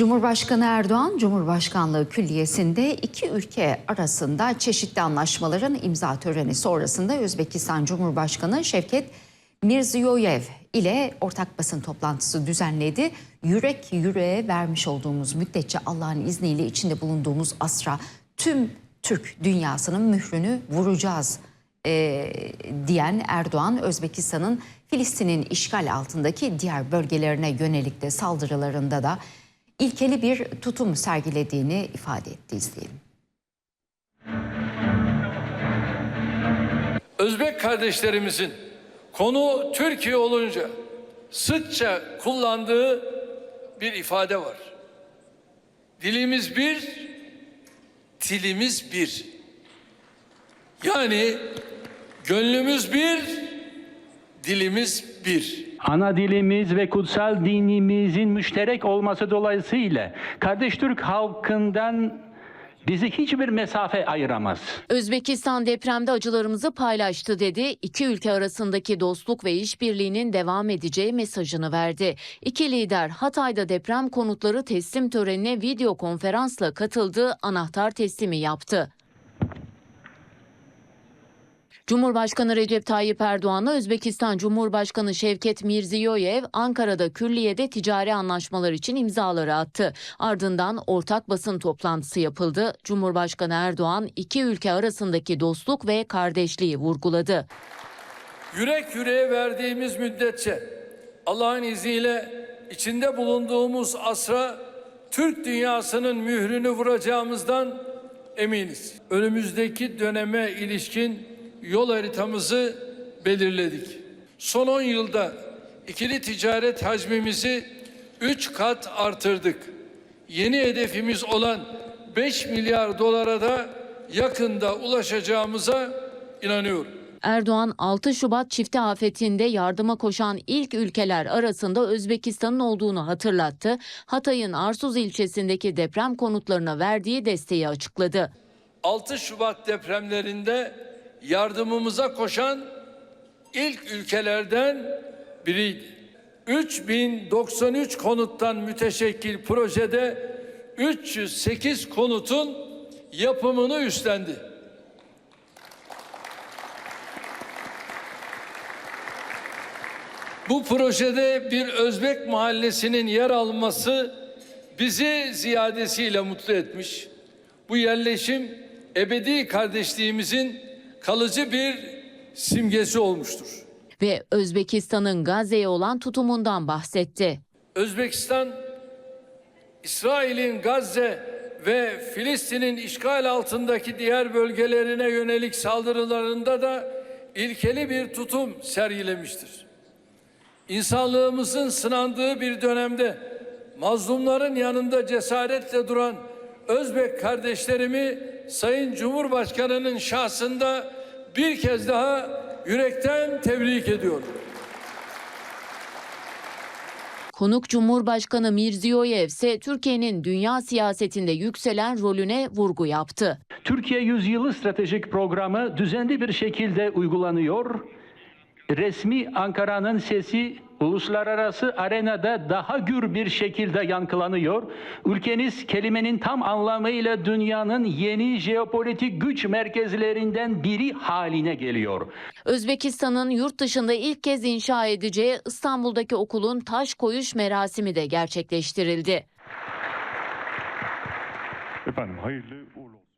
Cumhurbaşkanı Erdoğan, Cumhurbaşkanlığı Külliyesi'nde iki ülke arasında çeşitli anlaşmaların imza töreni sonrasında Özbekistan Cumhurbaşkanı Şevket Mirziyoyev ile ortak basın toplantısı düzenledi. Yürek yüreğe vermiş olduğumuz müddetçe Allah'ın izniyle içinde bulunduğumuz asra tüm Türk dünyasının mührünü vuracağız e, diyen Erdoğan, Özbekistan'ın Filistin'in işgal altındaki diğer bölgelerine yönelik de saldırılarında da ilkeli bir tutum sergilediğini ifade etti. İzleyelim. Özbek kardeşlerimizin konu Türkiye olunca sıkça kullandığı bir ifade var. Dilimiz bir, tilimiz bir. Yani gönlümüz bir, dilimiz bir. Ana dilimiz ve kutsal dinimizin müşterek olması dolayısıyla kardeş Türk halkından bizi hiçbir mesafe ayıramaz. Özbekistan depremde acılarımızı paylaştı dedi. İki ülke arasındaki dostluk ve işbirliğinin devam edeceği mesajını verdi. İki lider Hatay'da deprem konutları teslim törenine video konferansla katıldı, anahtar teslimi yaptı. Cumhurbaşkanı Recep Tayyip Erdoğan'la Özbekistan Cumhurbaşkanı Şevket Mirziyoyev Ankara'da külliyede ticari anlaşmalar için imzaları attı. Ardından ortak basın toplantısı yapıldı. Cumhurbaşkanı Erdoğan iki ülke arasındaki dostluk ve kardeşliği vurguladı. Yürek yüreğe verdiğimiz müddetçe Allah'ın izniyle içinde bulunduğumuz asra Türk dünyasının mührünü vuracağımızdan eminiz. Önümüzdeki döneme ilişkin yol haritamızı belirledik. Son 10 yılda ikili ticaret hacmimizi 3 kat artırdık. Yeni hedefimiz olan 5 milyar dolara da yakında ulaşacağımıza inanıyorum. Erdoğan 6 Şubat çifte afetinde yardıma koşan ilk ülkeler arasında Özbekistan'ın olduğunu hatırlattı. Hatay'ın Arsuz ilçesindeki deprem konutlarına verdiği desteği açıkladı. 6 Şubat depremlerinde yardımımıza koşan ilk ülkelerden biriydi. 3093 konuttan müteşekkil projede 308 konutun yapımını üstlendi. Bu projede bir Özbek mahallesinin yer alması bizi ziyadesiyle mutlu etmiş. Bu yerleşim ebedi kardeşliğimizin kalıcı bir simgesi olmuştur. Ve Özbekistan'ın Gazze'ye olan tutumundan bahsetti. Özbekistan, İsrail'in Gazze ve Filistin'in işgal altındaki diğer bölgelerine yönelik saldırılarında da ilkeli bir tutum sergilemiştir. İnsanlığımızın sınandığı bir dönemde mazlumların yanında cesaretle duran Özbek kardeşlerimi Sayın Cumhurbaşkanı'nın şahsında bir kez daha yürekten tebrik ediyorum. Konuk Cumhurbaşkanı Mirziyoyev ise Türkiye'nin dünya siyasetinde yükselen rolüne vurgu yaptı. Türkiye Yüzyılı Stratejik Programı düzenli bir şekilde uygulanıyor. Resmi Ankara'nın sesi uluslararası arenada daha gür bir şekilde yankılanıyor. Ülkeniz kelimenin tam anlamıyla dünyanın yeni jeopolitik güç merkezlerinden biri haline geliyor. Özbekistan'ın yurt dışında ilk kez inşa edeceği İstanbul'daki okulun taş koyuş merasimi de gerçekleştirildi. Efendim hayırlı uğurlu olsun.